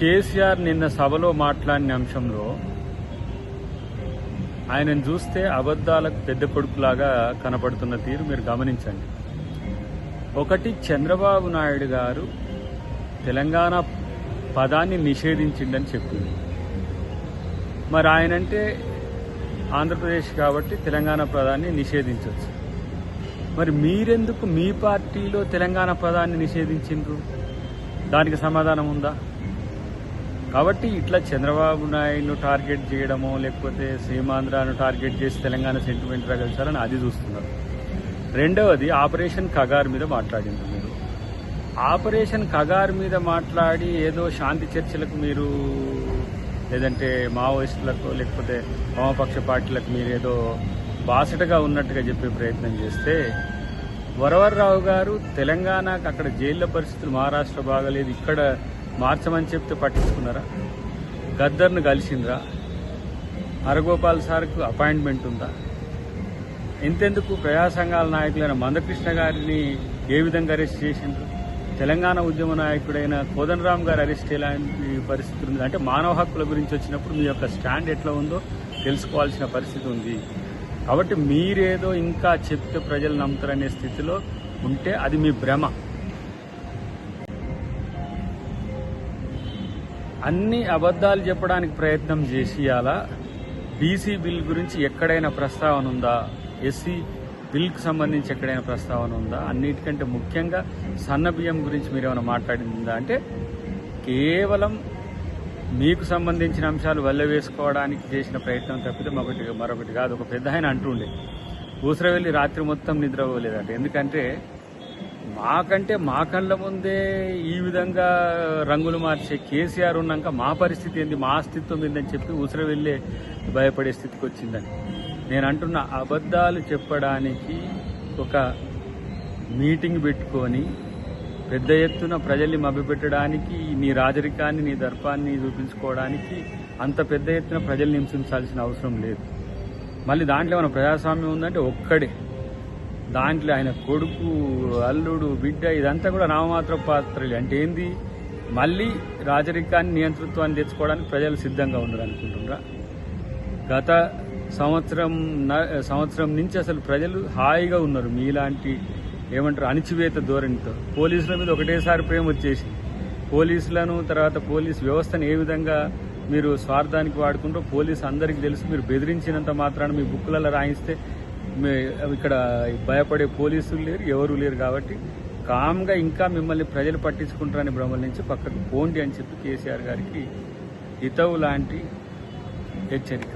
కేసీఆర్ నిన్న సభలో మాట్లాడిన అంశంలో ఆయనను చూస్తే అబద్ధాలకు పెద్ద కొడుకులాగా కనపడుతున్న తీరు మీరు గమనించండి. ఒకటి చంద్రబాబు నాయుడు గారు తెలంగాణ పదాన్ని నిషేధించిండని చెప్పింది. మరి ఆయనంటే ఆంధ్రప్రదేశ్ కాబట్టి తెలంగాణ పదాన్ని నిషేధించవచ్చు మరి మీరెందుకు మీ పార్టీలో తెలంగాణ పదాన్ని నిషేధించిండ్రు? దానికి సమాధానం ఉందా? కాబట్టి ఇట్లా చంద్రబాబు నాయుడును టార్గెట్ చేయడమో లేకపోతే సీమాంధ్రాను టార్గెట్ చేసి తెలంగాణ సెంటిమెంట్ రగల్చాలని అది చూస్తున్నారు. రెండవది ఆపరేషన్ కగార్ మీద మాట్లాడింది మీరు. ఆపరేషన్ కగార్ మీద మాట్లాడి ఏదో శాంతి చర్చలకు మీరు లేదంటే మావోయిస్టులకు లేకపోతే వామపక్ష పార్టీలకు మీరు ఏదో బాసటగా ఉన్నట్టుగా చెప్పే ప్రయత్నం చేస్తే వరవర్రావు గారు తెలంగాణకు అక్కడ జైళ్ళ పరిస్థితులు మహారాష్ట్ర బాగలేదు ఇక్కడ మార్చమని చెప్తే పట్టించుకున్నారా? గద్దర్ను కలిసిండ్రా? హరగోపాల్ సార్కు అపాయింట్మెంట్ ఉందా? ఎంతెందుకు ప్రజా సంఘాల నాయకులైన మందకృష్ణ గారిని ఏ విధంగా అరెస్ట్ చేసిండ్రు? తెలంగాణ ఉద్యమ నాయకుడైన కోదండరామ్ గారు అరెస్ట్ ఎలాంటి పరిస్థితి ఉంది. అంటే మానవ హక్కుల గురించి వచ్చినప్పుడు మీ యొక్క స్టాండ్ ఎట్లా ఉందో తెలుసుకోవాల్సిన పరిస్థితి ఉంది. కాబట్టి మీరేదో ఇంకా చెప్తే ప్రజలు నమ్ముతారనే స్థితిలో ఉంటే అది మీ భ్రమ. అన్ని అబద్ధాలు చెప్పడానికి ప్రయత్నం చేసి అలా బీసీ బిల్ గురించి ఎక్కడైనా ప్రస్తావన ఉందా? ఎస్సీ బిల్కి సంబంధించి ఎక్కడైనా ప్రస్తావన ఉందా? అన్నిటికంటే ముఖ్యంగా సన్న బియ్యం గురించి మీరు ఏమైనా మాట్లాడిందా? అంటే కేవలం మీకు సంబంధించిన అంశాలు వేసుకోవడానికి చేసిన ప్రయత్నం తప్పితే మరొకటి మరొకటి కాదు. ఒక పెద్ద ఆయన అంటుండే ఊసరవెల్లి రాత్రి మొత్తం నిద్రపోలేదట ఎందుకంటే మాకంటే మా కళ్ళ ముందే ఈ విధంగా రంగులు మార్చే కేసీఆర్ ఉన్నాక మా పరిస్థితి ఏంది? మా అస్తిత్వం ఏందని చెప్పి ఉసిరి వెళ్ళే భయపడే స్థితికి వచ్చిందని. నేను అంటున్న అబద్ధాలు చెప్పడానికి ఒక మీటింగ్ పెట్టుకొని పెద్ద ఎత్తున ప్రజల్ని మభ్యపెట్టడానికి నీ రాజరికాన్ని నీ దర్పాన్ని చూపించుకోవడానికి అంత పెద్ద ఎత్తున ప్రజల్ని హింసించాల్సిన అవసరం లేదు. మళ్ళీ దాంట్లో మన ప్రజాస్వామ్యం ఉందంటే ఒక్కడే. దాంట్లో ఆయన కొడుకు అల్లుడు బిడ్డ ఇదంతా కూడా నామమాత్ర పాత్రలు. అంటే ఏంది? మళ్ళీ రాజరికాన్ని నియంతృత్వాన్ని తెచ్చుకోవడానికి ప్రజలు సిద్ధంగా ఉండరు అనుకుంటున్నారా? గత సంవత్సరం సంవత్సరం నుంచి అసలు ప్రజలు హాయిగా ఉన్నారు. మీలాంటి ఏమంటారు అణిచివేత ధోరణితో. పోలీసుల మీద ఒకటేసారి ప్రేమ వచ్చేసి పోలీసులను తర్వాత పోలీస్ వ్యవస్థను ఏ విధంగా మీరు స్వార్థానికి వాడుకుంటూ పోలీసు అందరికీ తెలుసు. మీరు బెదిరించినంత మాత్రాన మీ బుక్కులలో రాయిస్తే ఇక్కడ భయపడే పోలీసులు లేరు ఎవరు లేరు కాబట్టి కామ్గా ఇంకా మిమ్మల్ని ప్రజలు పట్టించుకుంటారని భ్రమల నుంచి పక్కకు పోండి అని చెప్పి కేసీఆర్ గారికి హితవు లాంటి హెచ్చరిక.